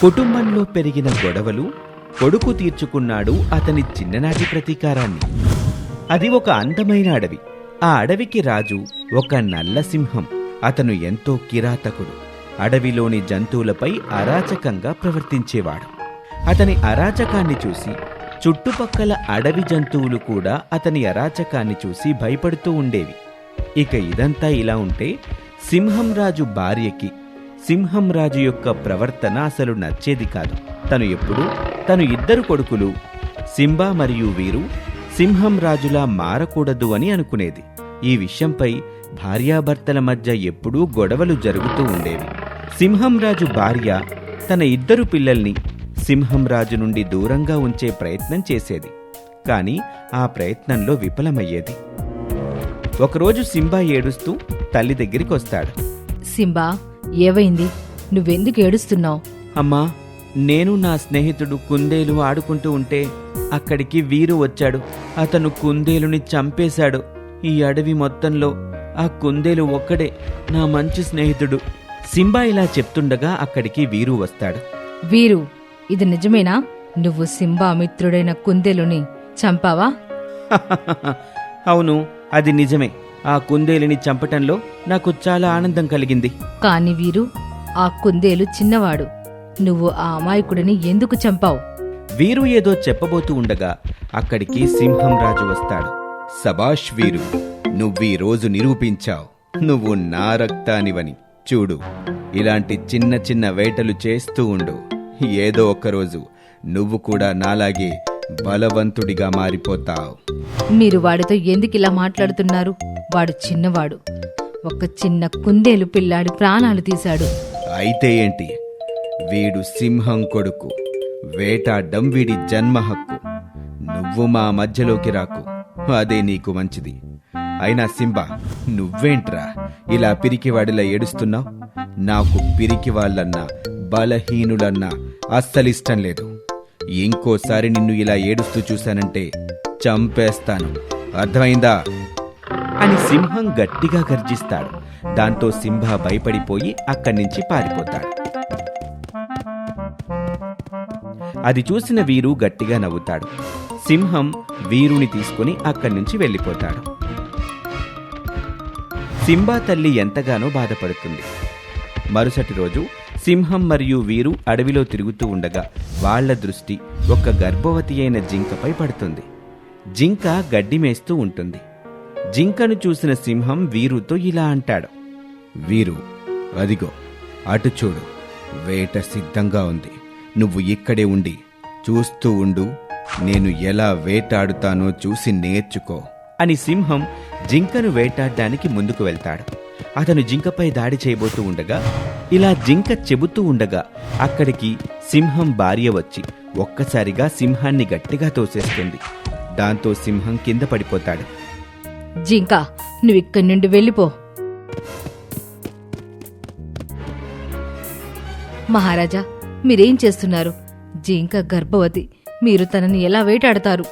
కుటుంబంలో పెరిగిన గొడవలు కొడుకు తీర్చుకున్నాడు అతని చిన్ననాటి ప్రతీకారాన్ని. అది ఒక అందమైన అడవి. ఆ అడవికి రాజు ఒక నల్ల సింహం. అతను ఎంతో కిరాతకుడు. అడవిలోని జంతువులపై అరాచకంగా ప్రవర్తించేవాడు. అతని అరాచకాన్ని చూసి చుట్టుపక్కల అడవి జంతువులు కూడా అతని అరాచకాన్ని చూసి భయపడుతూ ఉండేవి. ఇక ఇదంతా ఇలా ఉంటే సింహం రాజు భార్యకి సింహం రాజు యొక్క ప్రవర్తన అసలు నచ్చేది కాదు. తను ఎప్పుడు తను ఇద్దరు కొడుకులు సింబా మరియు వీరు సింహం రాజులా మారకూడదు అని అనుకునేది. ఈ విషయంపై భార్యాభర్తల మధ్య ఎప్పుడూ గొడవలు జరుగుతూ ఉండేవి. సింహం రాజు భార్య తన ఇద్దరు పిల్లల్ని సింహం రాజు నుండి దూరంగా ఉంచే ప్రయత్నం చేసేది. కానీ ఆ ప్రయత్నంలో విఫలమయ్యేది. ఒకరోజు సింబా ఏడుస్తూ తల్లి దగ్గరికి వస్తాడు సింబా ఏవైంది? నువ్వెందుకు ఏడుస్తున్నావు? అమ్మా నేను నా స్నేహితుడు కుందేలు ఆడుకుంటూ ఉంటే అక్కడికి వీరు వచ్చాడు. అతను కుందేలుని చంపేశాడు. ఈ అడవి మొత్తంలో ఆ కుందేలు ఒక్కడే నా మంచి స్నేహితుడు. సింబా ఇలా చెప్తుండగా అక్కడికి వీరు వస్తాడు. వీరు ఇది నిజమేనా? నువ్వు సింబా మిత్రుడైన కుందేలుని చంపావా? అవును అది నిజమే. ఆ కుందేలుని చంపటంలో నాకు చాలా ఆనందం కలిగింది. కాని వీరు ఆ కుందేలు చిన్నవాడు. నువ్వు ఆ అమాయకుడిని ఎందుకు చంపావు? వీరు ఏదో చెప్పబోతూ ఉండగా అక్కడికి సింహం రాజు వస్తాడు. సబాష్ వీరు నువ్వీ రోజు నిరూపించావు. నువ్వు నా రక్తానివని. చూడు ఇలాంటి చిన్న చిన్న వేటలు చేస్తూ ఉండు. ఏదో ఒకరోజు నువ్వు కూడా నాలాగే బలవంతుడిగా మారిపోతావు. మీరు వాడితో ఎందుకు ఇలా మాట్లాడుతున్నారు? వాడు చిన్నవాడు. ఒక చిన్న కుందేలు పిల్లాడి ప్రాణాలు తీశాడు. అయితే ఏంటి? వీడు సింహం కొడుకు. వేటాడ్డం వీడి జన్మ హక్కు. నువ్వు మా మధ్యలోకి రాకు. అదే నీకు మంచిది. అయినా సింబా నువ్వేంట్రా ఇలా పిరికివాడిలా ఏడుస్తున్నావు? నాకు పిరికి వాళ్ళన్నా బలహీనులన్నా అస్సలిష్టం లేదు. ఇంకోసారి నిన్ను ఇలా ఏడుస్తూ చూశానంటే చంపేస్తాను. అర్థమైందా? అని సింహం గట్టిగా గర్జిస్తాడు. దాంతో సింహ భయపడిపోయి అక్కడి నుంచి పారిపోతాడు. అది చూసిన వీరు గట్టిగా నవ్వుతాడు. సింహం వీరుని తీసుకుని అక్కడి నుంచి వెళ్ళిపోతాడు. సింబా తల్లి ఎంతగానో బాధపడుతుంది. మరుసటి రోజు సింహం మరియు వీరు అడవిలో తిరుగుతూ ఉండగా వాళ్ళ దృష్టి ఒక గర్భవతి అయిన జింకపై పడుతుంది. జింక గడ్డి మేస్తూ ఉంటుంది. జింకను చూసిన సింహం వీరుతో ఇలా అంటాడు. వీరు అదిగో అటు చూడు వేట సిద్ధంగా ఉంది. నువ్వు ఇక్కడే ఉండి చూస్తూ ఉండు నేను ఎలా వేటాడుతానో చూసి నేర్చుకో అని సింహం జింకను వేటాడడానికి ముందుకు వెళ్తాడు. అతను జింకపై దాడి చేయబోతూ ఉండగా ఇలా జింక చెబుతూ ఉండగా అక్కడికి సింహం భార్య వచ్చి ఒక్కసారిగా సింహాన్ని గట్టిగా తోసేస్తుంది. దాంతో సింహం కింద పడిపోతాడు. జింకా నువ్వు ఇక్కడి నుండి వెళ్ళిపో. మహారాజా మీరేం చేస్తున్నారు? జింక గర్భవతి మీరు తనని ఎలా వేటాడతారు?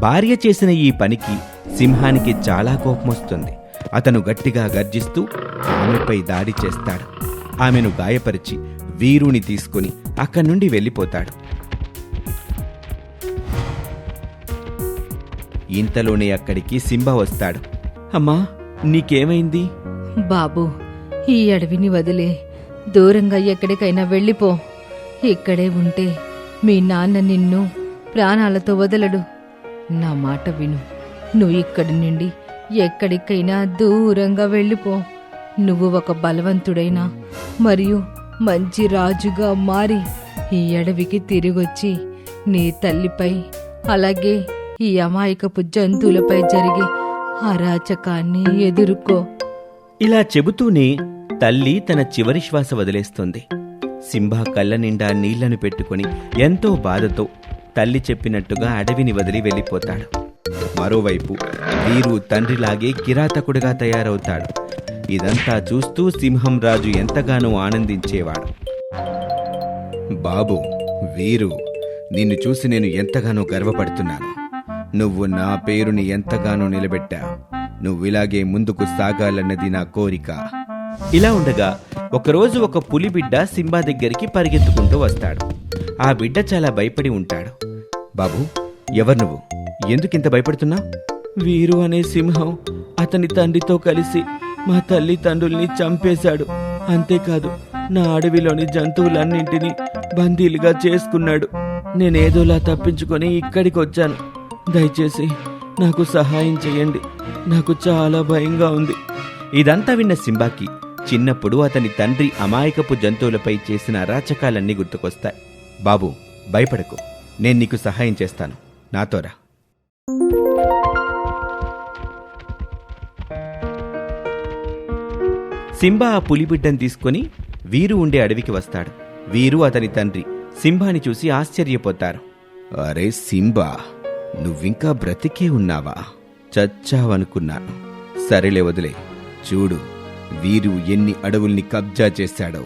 భార్య చేసిన ఈ పనికి సింహానికి చాలా కోపం వస్తుంది. అతను గట్టిగా గర్జిస్తూ ఆమెపై దాడి చేస్తాడు. ఆమెను గాయపరిచి వీరుని తీసుకుని అక్కడి నుండి వెళ్ళిపోతాడు. ఇంతలోనే అక్కడికి సింబ వస్తాడు. అమ్మా నీకేమైంది? బాబు ఈ అడవిని వదిలే. దూరంగా ఎక్కడికైనా వెళ్ళిపో. ఇక్కడే ఉంటే మీ నాన్న నిన్ను ప్రాణాలతో వదలడు. నా మాట విను. నువ్వు ఇక్కడి నుండి ఎక్కడికైనా దూరంగా వెళ్ళిపో. నువ్వు ఒక బలవంతుడైన మరియు మంచి రాజుగా మారి ఈ అడవికి తిరిగొచ్చి నీ తల్లిపై అలాగే ఈ అమాయకపు జంతువులపై జరిగే అరాచకాన్ని ఎదుర్కో. ఇలా చెబుతూనే తల్లి తన చివరి శ్వాస వదిలేస్తుంది. సింహా కళ్ళ నిండా నీళ్ళను పెట్టుకుని ఎంతో బాధతో తల్లి చెప్పినట్టుగా అడవిని వదిలి వెళ్ళిపోతాడు. మరోవైపు వీరు తండ్రిలాగే కిరాతకుడిగా తయారవుతాడు. ఇదంతా చూస్తూ సింహం రాజు ఎంతగానో ఆనందించేవాడు. బాబు వీరు నిన్ను చూసి నేను ఎంతగానో గర్వపడుతున్నాను. నువ్వు నా పేరుని ఎంతగానో నిలబెట్టా. నువ్విలాగే ముందుకు సాగాలన్నది నా కోరిక. ఇలా ఉండగా ఒకరోజు ఒక పులి బిడ్డ సింబా దగ్గరికి పరిగెత్తుకుంటూ వస్తాడు. ఆ బిడ్డ చాలా భయపడి ఉంటాడు. బాబు ఎవరు నువ్వు? ఎందుకింత భయపడుతున్నావు వీరు అనే సింహం అతని తండ్రితో కలిసి మా తల్లి తండ్రుల్ని చంపేశాడు. అంతేకాదు నా అడవిలోని జంతువులన్నింటినీ బందీలుగా చేసుకున్నాడు. నేనేదోలా తప్పించుకొని ఇక్కడికి వచ్చాను దయచేసి నాకు సహాయం చేయండి. నాకు చాలా భయంగా ఉంది. ఇదంతా విన్న సింబాకి చిన్నప్పుడు అతని తండ్రి అమాయకపు జంతువులపై చేసిన అరాచకాలన్నీ గుర్తుకొస్తాయి. బాబు భయపడకు. నేను నీకు సహాయం చేస్తాను. నాతోరా సింబా ఆ పులిబిడ్డను తీసుకొని వీరు ఉండే అడవికి వస్తాడు. వీరు అతని తండ్రి. సింబాని చూసి ఆశ్చర్యపోతారు. అరే సింబా నువ్వింకా బ్రతికే ఉన్నావా? చచ్చావనుకున్నాను. సరేలే వదిలే. చూడు వీరు ఎన్ని అడవుల్ని కబ్జా చేశాడో.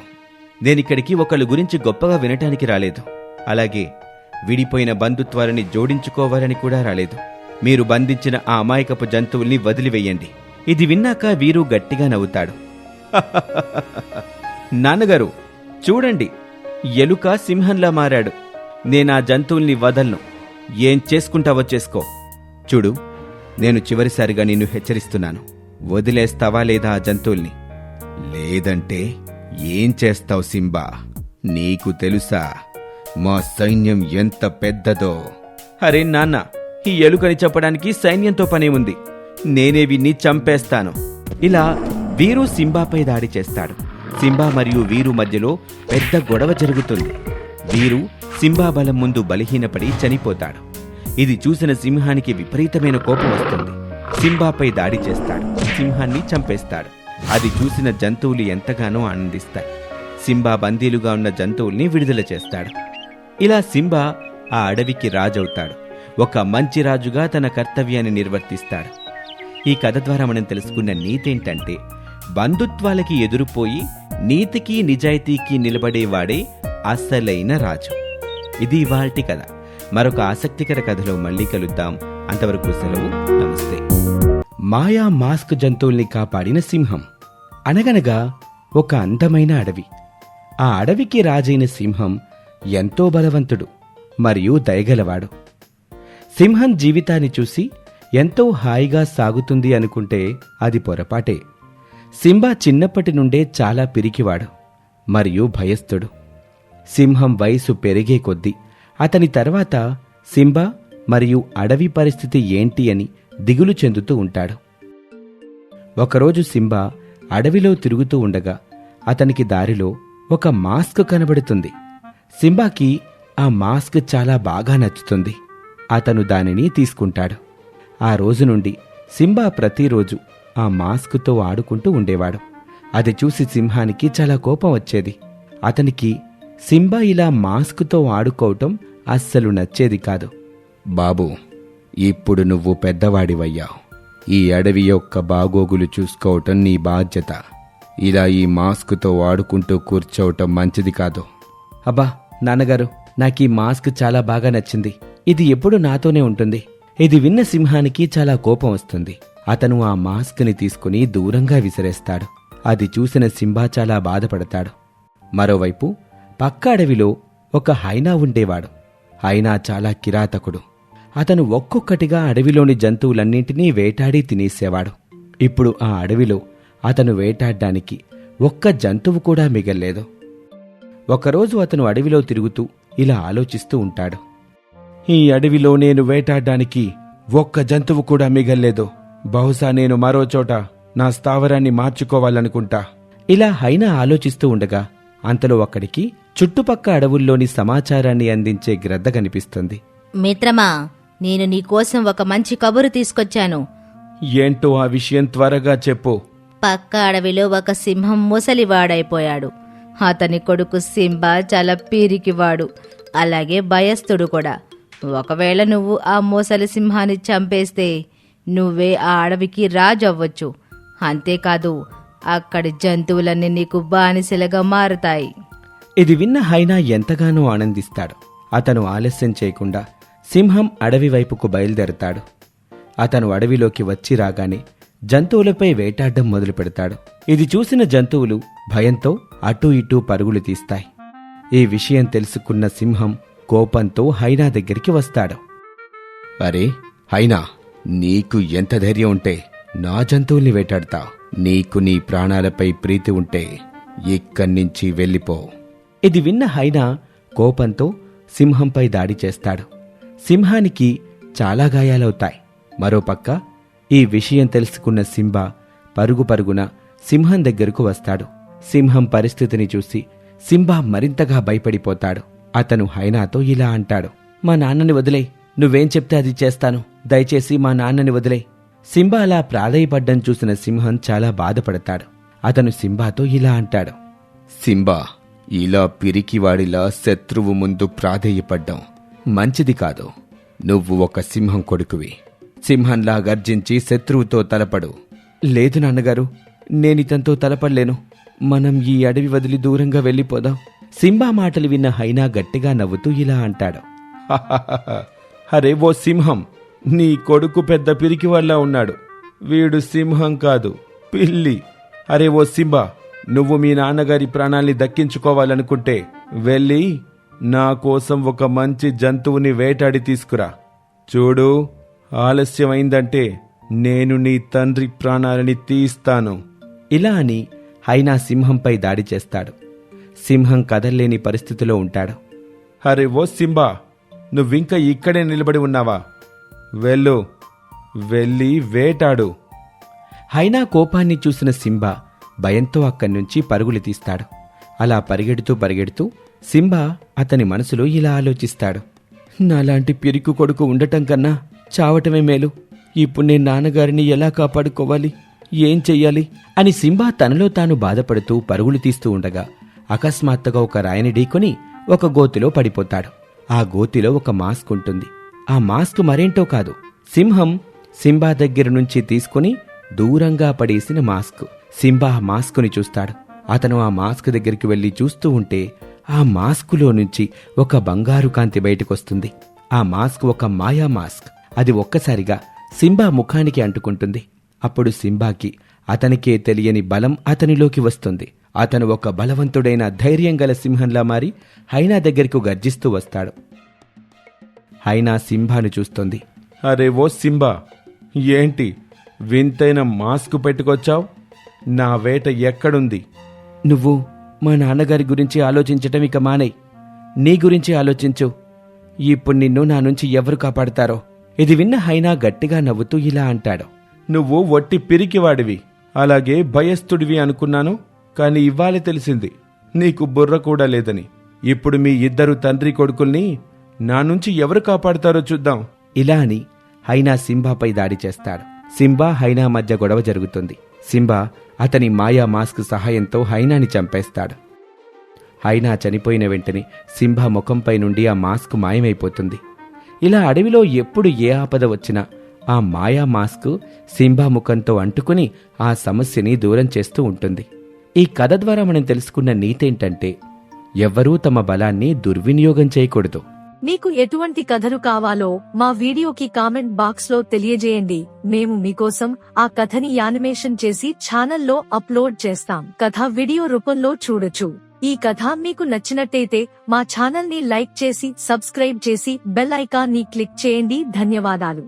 నేనిక్కడికి ఒకళ్ళ గురించి గొప్పగా వినటానికి రాలేదు. అలాగే విడిపోయిన బంధుత్వాలని జోడించుకోవాలని కూడా రాలేదు. మీరు బంధించిన ఆ అమాయకపు జంతువుల్ని వదిలివేయండి. ఇది విన్నాక వీరు గట్టిగా నవ్వుతాడు. నాన్నగారు చూడండి. ఎలుక సింహంలా మారాడు. నేనా జంతువుల్ని వదలను. ఏం చేసుకుంటావో చేసుకో. చూడు నేను చివరిసారిగా నిన్ను హెచ్చరిస్తున్నాను. వదిలేస్తావా లేదా ఆ జంతువుల్ని? లేదంటే ఏం చేస్తావు సింబా? నీకు తెలుసా మా సైన్యం ఎంత పెద్దదో. అరే నాన్న ఈ ఎలుకని చెప్పడానికి సైన్యంతో పనే ఉంది. నేనే విన్ని చంపేస్తాను. ఇలా వీరు సింబాపై దాడి చేస్తాడు. సింబా మరియు వీరు మధ్యలో పెద్ద గొడవ జరుగుతుంది. వీరు సింబా బలం ముందు బలహీనపడి చనిపోతాడు. ఇది చూసిన సింహానికి విపరీతమైన కోపం వస్తుంది. సింబాపై దాడి చేస్తాడు. సింహాన్ని చంపేస్తాడు. అది చూసిన జంతువులు ఎంతగానో ఆనందిస్తాయి. సింబా బందీలుగా ఉన్న జంతువుల్ని విడుదల చేస్తాడు. ఇలా సింబా ఆ అడవికి రాజవుతాడు. ఒక మంచి రాజుగా తన కర్తవ్యాన్ని నిర్వర్తిస్తాడు. ఈ కథ ద్వారా మనం తెలుసుకున్న నీతేంటంటే బంధుత్వాలకి ఎదురుపోయి నీతికి నిజాయితీకి నిలబడేవాడే అసలైన రాజు. ఇది ఇవాల్టి కథ. మరొక ఆసక్తికర కథలో మళ్ళీ కలుద్దాం. అంతవరకు సెలవు. నమస్తే. మాయా మాస్క్ జంతువుల్ని కాపాడిన సింహం. అనగనగా ఒక అందమైన అడవి. ఆ అడవికి రాజైన సింహం ఎంతో బలవంతుడు మరియు దయగలవాడు. సింహం జీవితాన్ని చూసి ఎంతో హాయిగా సాగుతుంది అనుకుంటే అది పొరపాటే. సింబా చిన్నప్పటి నుండే చాలా పిరికివాడు మరియు భయస్థుడు. సింహం వయసు పెరిగే కొద్దీ అతని తర్వాత సింబా మరియు అడవి పరిస్థితి ఏంటి అని దిగులు చెందుతూ ఉంటాడు. ఒకరోజు సింబా అడవిలో తిరుగుతూ ఉండగా అతనికి దారిలో ఒక మాస్క్ కనబడుతుంది. సింబాకి ఆ మాస్క్ చాలా బాగా నచ్చుతుంది. అతను దానిని తీసుకుంటాడు. ఆ రోజు నుండి సింబా ప్రతిరోజు ఆ మాస్క్తో ఆడుకుంటూ ఉండేవాడు. అది చూసి సింహానికి చాలా కోపం వచ్చేది. అతనికి సింబా ఇలా మాస్క్తో ఆడుకోవటం అస్సలు నచ్చేది కాదు. బాబు ఇప్పుడు నువ్వు పెద్దవాడివయ్యావు. ఈ అడవి యొక్క బాగోగులు చూసుకోవటం నీ బాధ్యత. ఇలా ఈ మాస్క్తో ఆడుకుంటూ కూర్చోవటం మంచిది కాదు. అబ్బా నాన్నగారు నాకు ఈ మాస్క్ చాలా బాగా నచ్చింది. ఇది ఎప్పుడు నాతోనే ఉంటుంది. ఇది విన్న సింహానికి చాలా కోపం వస్తుంది. అతను ఆ మాస్క్ని తీసుకుని దూరంగా విసిరేస్తాడు. అది చూసిన సింబా చాలా బాధపడతాడు. మరోవైపు పక్క అడవిలో ఒక హైనా ఉండేవాడు. హైనా చాలా కిరాతకుడు. అతను ఒక్కొక్కటిగా అడవిలోని జంతువులన్నింటినీ వేటాడి తినేసేవాడు. ఇప్పుడు ఆ అడవిలో అతను వేటాడడానికి ఒక్క జంతువు కూడా మిగల్లేదు. ఒకరోజు అతను అడవిలో తిరుగుతూ ఇలా ఆలోచిస్తూ ఉంటాడు. ఈ అడవిలో నేను వేటాడడానికి ఒక్క జంతువు కూడా మిగల్లేదు. బహుశా నేను మరో చోట నా స్థావరాన్ని మార్చుకోవాలనుకుంటా. ఇలా హైనా ఆలోచిస్తూ ఉండగా అంతలో అక్కడికి చుట్టుపక్క అడవుల్లోని సమాచారాన్ని అందించే గ్రద్ద కనిపిస్తుంది. మిత్రమా నేను నీకోసం ఒక మంచి కబురు తీసుకొచ్చాను. ఏంటో ఆ విషయం త్వరగా చెప్పు. పక్క అడవిలో ఒక సింహం ముసలివాడైపోయాడు. అతని కొడుకు సింబా చాలా పీరికివాడు. అలాగే భయస్థుడు కూడా. ఒకవేళ నువ్వు ఆ ముసలి సింహాన్ని చంపేస్తే నువ్వే ఆ అడవికి రాజు అవ్వచ్చు అంతేకాదు అక్కడి జంతువులన్నీ నీకు బానిసలుగా మారుతాయి. ఇది విన్న హైనా ఎంతగానో ఆనందిస్తాడు. అతను ఆలస్యం చేయకుండా సింహం అడవి వైపుకు బయలుదేరతాడు. అతను అడవిలోకి వచ్చి రాగానే జంతువులపై వేటాడడం మొదలు పెడతాడు ఇది చూసిన జంతువులు భయంతో అటూ ఇటూ పరుగులు తీస్తాయి. ఈ విషయం తెలుసుకున్న సింహం కోపంతో హైనా దగ్గరికి వస్తాడు. అరే హైనా నీకు ఎంత ధైర్యం ఉంటే నా జంతువుల్ని వేటాడతావు నీకు నీ ప్రాణాలపై ప్రీతి ఉంటే ఇక్కడి నుంచి వెళ్ళిపో. ఇది విన్న హైనా కోపంతో సింహంపై దాడి చేస్తాడు. సింహానికి చాలా గాయాలవుతాయి. మరోపక్క ఈ విషయం తెలుసుకున్న సింబా పరుగు పరుగున సింహం దగ్గరకు వస్తాడు. సింహం పరిస్థితిని చూసి సింబా మరింతగా భయపడిపోతాడు. అతను హైనాతో ఇలా అంటాడు. మా నాన్నని వదిలే నువ్వేం చెప్తే అది చేస్తాను. దయచేసి మా నాన్నని వదిలే సింబా అలా ప్రాధాయపడ్డం చూసిన సింహం చాలా బాధపడతాడు. అతను సింబాతో ఇలా అంటాడు. సింబా ఇలా పిరికివాడిలా శత్రువు ముందు ప్రాధేయపడ్డం. మంచిది కాదు. నువ్వు ఒక సింహం కొడుకువి. సింహంలా గర్జించి శత్రువుతో తలపడు. లేదు నాన్నగారు నేనితంతో తలపడలేను. మనం ఈ అడవి వదిలి దూరంగా వెళ్ళిపోదాం. సింబా మాటలు విన్న హైనా గట్టిగా నవ్వుతూ ఇలా అంటాడు. అరే ఓ సింహం నీ కొడుకు పెద్ద పిరికి వల్ల ఉన్నాడు. వీడు సింహం కాదు పిల్లి. అరే ఓ సింబా నువ్వు మీ నాన్నగారి ప్రాణాల్ని దక్కించుకోవాలనుకుంటే వెళ్ళి నా కోసం ఒక మంచి జంతువుని వేటాడి తీసుకురా. చూడు ఆలస్యమైందంటే నేను నీ తండ్రి ప్రాణాలని తీస్తాను ఇలా అని హైనా సింహంపై దాడి చేస్తాడు. సింహం కదల్లేని పరిస్థితిలో ఉంటాడు. అరే ఓ సింబా నువ్వింక ఇక్కడే నిలబడి ఉన్నావా? వెళ్ళు వెళ్ళి వేటాడు. హైనా కోపాన్ని చూసిన సింబా భయంతో అక్కడి నుంచి పరుగులు తీస్తాడు. అలా పరిగెడుతూ పరిగెడుతూ సింబా అతని మనసులో ఇలా ఆలోచిస్తాడు. నాలాంటి పిరికి కొడుకు ఉండటం కన్నా చావటమే మేలు. ఇప్పుడు నేను నాన్నగారిని ఎలా కాపాడుకోవాలి? ఏం చెయ్యాలి? అని సింబా తనలో తాను బాధపడుతూ పరుగులు తీస్తూ ఉండగా అకస్మాత్తుగా ఒక రాయిని ఢీకొని ఒక గోతిలో పడిపోతాడు. ఆ గోతిలో ఒక మాస్క్ ఉంటుంది. ఆ మాస్క్ మరేంటో కాదు. సింహం సింబా దగ్గర నుంచి తీసుకుని దూరంగా పడేసిన మాస్క్. సింబా ఆ మాస్కుని చూస్తాడు. అతను ఆ మాస్క్ దగ్గరికి వెళ్ళి చూస్తూ ఉంటే ఆ మాస్కులో నుంచి ఒక బంగారు కాంతి బయటకొస్తుంది. ఆ మాస్క్ ఒక మాయా మాస్క్. అది ఒక్కసారిగా సింబా ముఖానికి అంటుకుంటుంది. అప్పుడు సింబాకి అతనికే తెలియని బలం అతనిలోకి వస్తుంది. అతను ఒక బలవంతుడైన ధైర్యం గల సింహంలా మారి హైనా దగ్గరకు గర్జిస్తూ వస్తాడు. హైనా సింబాను చూస్తుంది. అరే ఓ సింబా ఏంటి? వింతైన మాస్క్ పెట్టుకొచ్చావు? నా వేట ఎక్కడుంది? నువ్వు మా నాన్నగారి గురించి ఆలోచించటం ఇక మానేయ్ నీ గురించి ఆలోచించు. ఇప్పుడు నిన్ను నా నుంచి ఎవరు కాపాడతారో? ఇది విన్న హైనా గట్టిగా నవ్వుతూ ఇలా అంటాడు. నువ్వు వట్టి పిరికివాడివి. అలాగే భయస్థుడివి అనుకున్నాను కాని ఇవ్వాలి తెలిసింది. నీకు బుర్ర కూడా లేదని. ఇప్పుడు మీ ఇద్దరు తండ్రి కొడుకుల్ని నా నుంచి ఎవరు కాపాడతారో చూద్దాం. ఇలా అని హైనా సింబాపై దాడి చేస్తాడు. సింబా హైనా మధ్య గొడవ జరుగుతుంది. సింబా అతని మాయా మాస్క్ సహాయంతో హైనాని చంపేస్తాడు. హైనా చనిపోయిన వెంటనే సింహ ముఖంపై నుండి ఆ మాస్క్ మాయమైపోతుంది. ఇలా అడవిలో ఎప్పుడు ఏ ఆపద వచ్చినా ఆ మాయా మాస్క్ సింహా ముఖంతో అంటుకుని ఆ సమస్యని దూరం చేస్తూ ఉంటుంది. ఈ కథ ద్వారా మనం తెలుసుకున్న నీతేంటంటే ఎవ్వరూ తమ బలాన్ని దుర్వినియోగం చేయకూడదు. మీకు ఎటువంటి కథలు కావాలో మా వీడియోకి కామెంట్ బాక్స్లో తెలియజేయండి. మేము మీకోసం ఆ కథని యానిమేషన్ చేసి ఛానల్లో అప్లోడ్ చేస్తాం. కథ వీడియో రూపంలో చూడొచ్చు. ఈ కథ మీకు నచ్చినట్టయితే మా ఛానల్ని లైక్ చేసి సబ్స్క్రైబ్ చేసి బెల్ ఐకాన్ని క్లిక్ చేయండి. ధన్యవాదాలు.